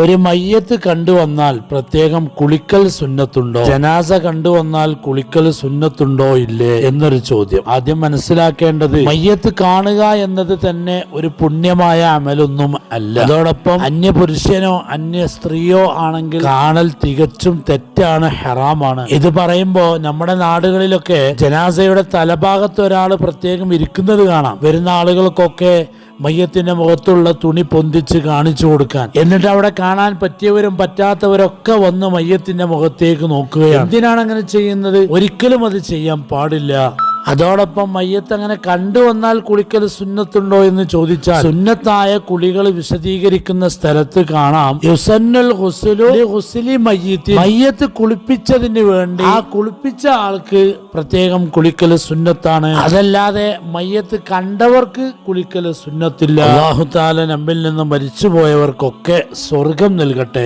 ഒരു മയ്യത്ത് കണ്ടുവന്നാൽ പ്രത്യേകം കുളിക്കൽ സുന്നത്തുണ്ടോ? ജനാസ കണ്ടുവന്നാൽ കുളിക്കൽ സുന്നത്തുണ്ടോ ഇല്ലേ? എന്നൊരു ചോദ്യം. ആദ്യം മനസ്സിലാക്കേണ്ടത് മയ്യത്ത് കാണുക എന്നത് തന്നെ ഒരു പുണ്യമായ അമലൊന്നും അല്ല. അതോടൊപ്പം അന്യ പുരുഷനോ അന്യ സ്ത്രീയോ ആണെങ്കിൽ കാണൽ തികച്ചും തെറ്റാണ് ഹെറാമാണ്. ഇത് പറയുമ്പോ നമ്മുടെ നാടുകളിലൊക്കെ ജനാസയുടെ തലഭാഗത്ത് ഒരാൾ പ്രത്യേകം ഇരിക്കുന്നത് കാണാം. വരുന്ന ആളുകൾക്കൊക്കെ മയ്യത്തിന്റെ മുഖത്തുള്ള തുണി പൊന്തിച്ച് കാണിച്ചു കൊടുക്കാൻ. എന്നിട്ട് അവിടെ കാണാൻ പറ്റിയവരും പറ്റാത്തവരൊക്കെ വന്ന് മയ്യത്തിന്റെ മുഖത്തേക്ക് നോക്കുകയാണ്. എന്തിനാണ് അങ്ങനെ ചെയ്യുന്നത്? ഒരിക്കലും അത് ചെയ്യാൻ പാടില്ല. അതോടൊപ്പം മയ്യത്ത് അങ്ങനെ കണ്ടുവന്നാൽ കുളിക്കൽ സുന്നത്തുണ്ടോ എന്ന് ചോദിച്ചാൽ സുന്നത്തായ കുളികൾ വിശദീകരിക്കുന്ന സ്ഥലത്ത് കാണാം. യുസന്നുൽ ഹുസലു ഹുസലി മയ്യത്തി മയ്യത്ത് കുളിപ്പിച്ചതിന് വേണ്ടി ആ കുളിപ്പിച്ച ആൾക്ക് പ്രത്യേകം കുളിക്കൽ സുന്നത്താണ്. അതല്ലാതെ മയ്യത്ത് കണ്ടവർക്ക് കുളിക്കൽ സുന്നത്തില്ല. അള്ളാഹു താല നമ്മിൽ നിന്ന് മരിച്ചുപോയവർക്കൊക്കെ സ്വർഗം നൽകട്ടെ.